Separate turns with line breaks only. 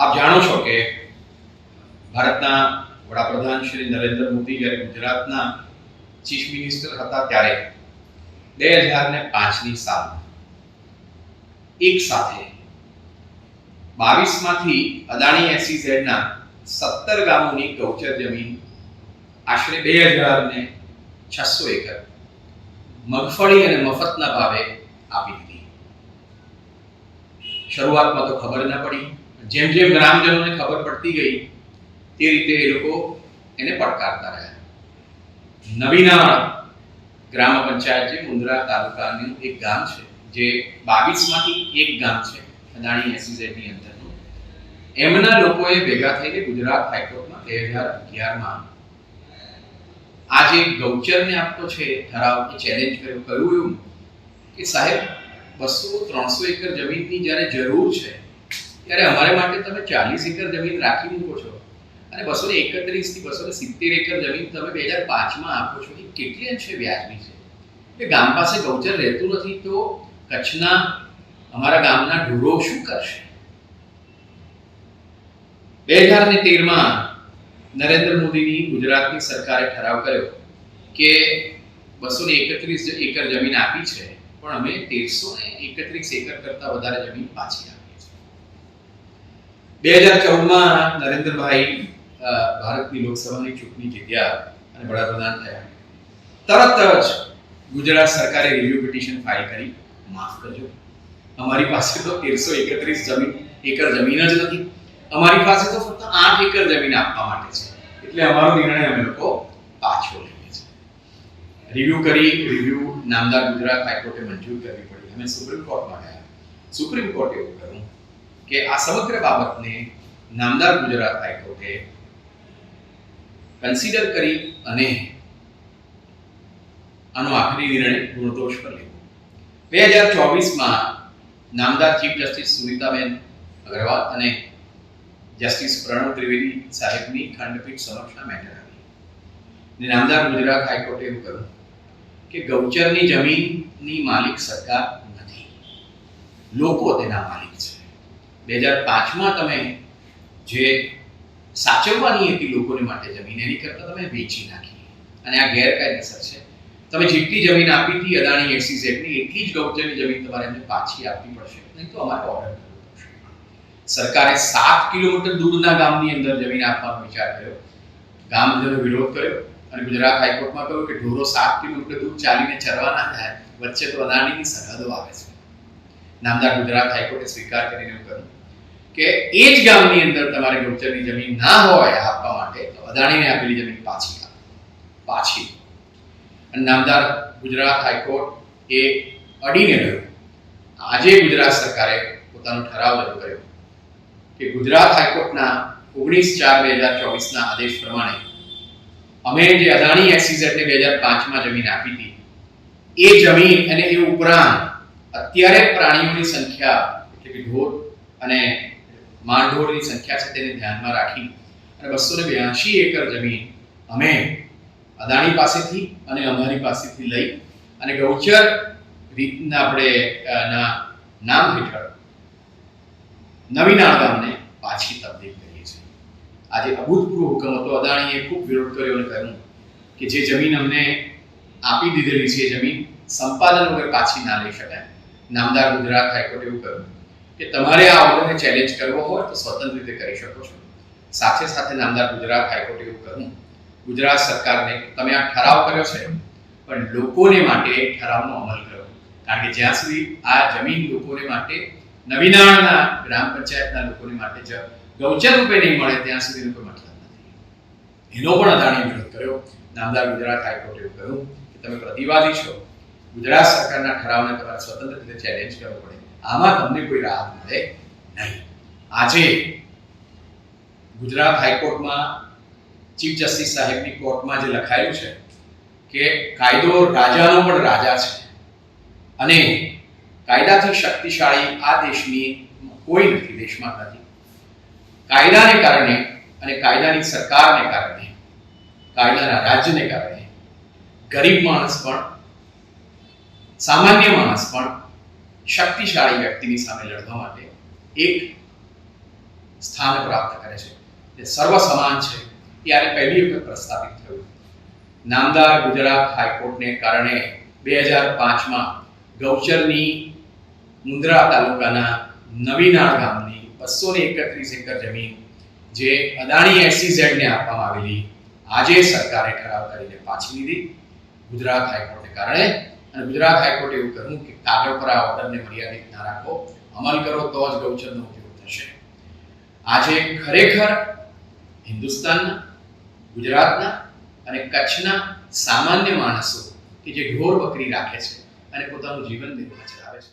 આપ જાણો છો કે ભારતના વડાપ્રધાન શ્રી નરેન્દ્ર મોદી જ્યારે ગુજરાતના ચીફ મિનિસ્ટર હતા ત્યારે બે હજાર ને પાંચની સાલમાં એક સાથે બાવીસમાંથી અદાણી SEZ ના સત્તર ગામોની ગૌચર જમીન આશરે બે હજાર ને છસો એકર મગફળી અને મફતના ભાવે આપી દીધી. શરૂઆતમાં તો ખબર ન પડી. જેમ જેમ ગ્રામજનોને ખબર પડતી ગઈ, તે રીતે એ લોકો એને પડકારતા રહ્યા. નવીના ગ્રામ પંચાયત જે મુન્દ્રા તાલુકાનું એક ગામ છે, જે બાવીસમાંથી એક ગામ છે, અદાણી SEZ ની અંદરનું. એમના લોકોએ ભેગા થઈને ગુજરાત હાઈકોર્ટમાં બે હજાર અગિયારમાં આ જે ગૌચરને આપતો છે ઠરાવ કે ચેલેન્જ કર્યો, કહ્યું એવું કે સાહેબ, બસો ત્રણસો એકર જમીનની જ્યારે જરૂર છે ત્યારે અમારે માટે તમે ચાલીસ એકર જમીન રાખી મૂકો છો. અને બસો ને એકત્રીસથી બસો ને સિત્તેર એકર જમીન તમે બે હજાર પાંચમાં આપો છો. એ કેટલી અંશે વ્યાજબી છે? એટલે ગામ પાસે ગૌચર રહેતું નથી તો કચ્છના અમારા ગામના ઢોરો શું કરશે? બે હજાર ને તેરમાં નરેન્દ્ર મોદીની ગુજરાતની સરકારે ઠરાવ કર્યો કે બસો ને એકત્રીસ એકર જમીન આપી છે, પણ અમે તેરસો ને એકત્રીસ એકર કરતા વધારે જમીન પાછી આપી બે હજાર ચૌદમાં નરેન્દ્રભાઈ ભારતની લોકસભાની ચૂંટણી જીત્યા અને વડાપ્રધાન થયા. તરત જ ગુજરાત સરકારે રિવ્યુ પિટિશન ફાઇલ કરી. માફ કરજો. અમારી પાસે તો તેરસો એકત્રીસ જમીન, એકર જમીન જ નથી. અમારી પાસે તો ફક્ત આઠ એકર જમીન આપવા માટે છે. એટલે અમારો નિર્ણય અમે લોકો પાછો લઈએ છીએ. રિવ્યુ કરી રિવ્યુ નામદાર ગુજરાત હાઈકોર્ટે મંજૂર કરવી પડી. અમે સુપ્રીમ કોર્ટમાં ગયા. સુપ્રીમ કોર્ટે એવું કહ્યું કે આ સમગ્ર બાબતને નામદાર ગુજરાત હાઈકોર્ટે કન્સિડર કરી અને આનો આખરી નિર્ણય ગુણદોષ પર લીધો. બે હજાર ચોવીસમાં નામદાર ચીફ જસ્ટિસ સુનિતાબેન અગ્રવાલ અને જસ્ટિસ પ્રણવ ત્રિવેદી સાહેબની ખંડપીઠ સમક્ષ મેટર આવી. ને નામદાર ગુજરાત હાઈકોર્ટે એવું કહ્યું કે ગૌચરની જમીનની માલિક સરકાર નથી. લોકો તેના માલિક છે. બે હજાર પાંચમાં તમે જે સાચવવાની હતી લોકોને માટે જમીન, એની કરતાં તમે વેચી નાખી. અને આ ગેરકાયદેસર છે. તમે જેટલી જમીન આપી હતી, અદાણી SEZ ની, એટલી જ ગૌચરની જમીન તમારે એમને પાછી આપવી પડશે. નહીં તો અમારે ઓર્ડર કરવો પડશે. સરકારે સાત કિલોમીટર દૂરના ગામની અંદર જમીન આપવાનો વિચાર કર્યો. ગામજનો વિરોધ કર્યો અને ગુજરાત હાઈકોર્ટમાં કહ્યું કે ઢોરો સાત કિલોમીટર દૂર ચાલીને ચરવાના થાય. વચ્ચે તો અદાણીની સરહદો આવે છે. નામદાર ગુજરાત હાઈકોર્ટે સ્વીકાર કરીને એવું કહ્યું કે એ જ ગામની અંદર તમારે ગૌચરની જમીન ના હોય આપવા માટે, તો અદાણીને આપેલી જમીન પાછી પાછી. અને નામદાર ગુજરાત હાઈકોર્ટ એ અડીને ગયો. આજે ગુજરાત સરકારે પોતાનો ઠરાવ રજૂ કર્યો કે ગુજરાત હાઈકોર્ટના ઓગણીસ ચાર બે હજાર ચોવીસના આદેશ પ્રમાણે અમે જે અદાણી એક્સિઝેટને બે હજાર પાંચમાં જમીન આપી હતી, એ જમીન અને એ ઉપરાંત અત્યારે પ્રાણીઓની સંખ્યા એટલે કે ઢોર અને માંઢોરની સંખ્યા છે તેને ધ્યાનમાં રાખી અને બસો ને બ્યાસી એકર જમીન અમે અદાણી પાસેથી અને અમારી પાસેથી લઈ અને ગૌચર રીતના આપણે ના, નામ હેઠળ નવીનાળ ગામને પાછી તબદીલ કરીએ છીએ. આજે અભૂતપૂર્વ હુકમ હતો. અદાણીએ ખૂબ વિરોધ કર્યો અને કહ્યું કે જે જમીન અમને આપી દીધેલી છે જમીન સંપાદન વગર પાછી ના લઈ શકાય. નામદાર ગુજરાત હાઈકોર્ટે એવું કહ્યું કે તમારે આ ઓર્ડરને ચેલેન્જ કરવો હોય તો સ્વતંત્ર રીતે કરી શકો છો. સાથે સાથે નામદાર ગુજરાત હાઈકોર્ટે એવું કહ્યું, ગુજરાત સરકારને તમે આ ઠરાવ કર્યો છે, પણ લોકોને માટે ઠરાવનો અમલ કરો. કારણ કે જ્યાં સુધી આ જમીન લોકોને માટે, નવીનાળના ગ્રામ પંચાયતના લોકોને માટે જ ગૌચર રૂપે નહીં મળે, ત્યાં સુધી કોઈ મતલબ નથી. એનો પણ અદાણી વિરોધ કર્યો. નામદાર ગુજરાત હાઈકોર્ટે એવું કહ્યું કે તમે પ્રતિવાદી છો ગુજરાત સરકારના ઠરાવને તમારે સ્વતંત્ર રીતે ચેલેન્જ કરવો પડે. આમાં તમને કોઈ રાહત મળે નહીં. આજે ગુજરાત હાઈકોર્ટમાં ચીફ જસ્ટિસ સાહેબની કોર્ટમાં જે લખાયું છે કે કાયદો રાજાનો પણ રાજા છે અને કાયદાથી શક્તિશાળી આ દેશની કોઈ નથી, દેશમાં નથી. કાયદાને કારણે અને કાયદાની સરકારને કારણે, કાયદાના રાજ્યને કારણે ગરીબ માણસ પણ સામાન્ય માણસ પણ શક્તિશાળી વ્યક્તિની સામે લડવા માટે એક સ્થાન પ્રાપ્ત કરે છે. તે સર્વ સમાન છે ત્યારે પહેલી વખત પ્રસ્થાપિત થયું. નામદાર ગુજરાત હાઈકોર્ટને કારણે બે હજાર પાંચમાં ગૌચરની મુન્દ્રા તાલુકાના નવીનાળ ગામની બસો ને એકત્રીસ એકર જમીન જે અદાણી એસસીઝેડને આપવામાં આવેલી આજે સરકારે ઠરાવ કરીને પાછી લીધી. ગુજરાત હાઈકોર્ટને કારણે અને ગુજરાત હાઈકોર્ટે એવું કહ્યું કે કાગળ પર આ ઓર્ડરને મર્યાદિત ના રાખો, અમલ કરો તો જ ગૌચરનો ઉપયોગ થશે. આજે ખરેખર હિન્દુસ્તાનના, ગુજરાતના અને કચ્છના સામાન્ય માણસો કે જે ઢોર બકરી રાખે છે અને પોતાનું જીવન નિર્વાહ ચલાવે છે.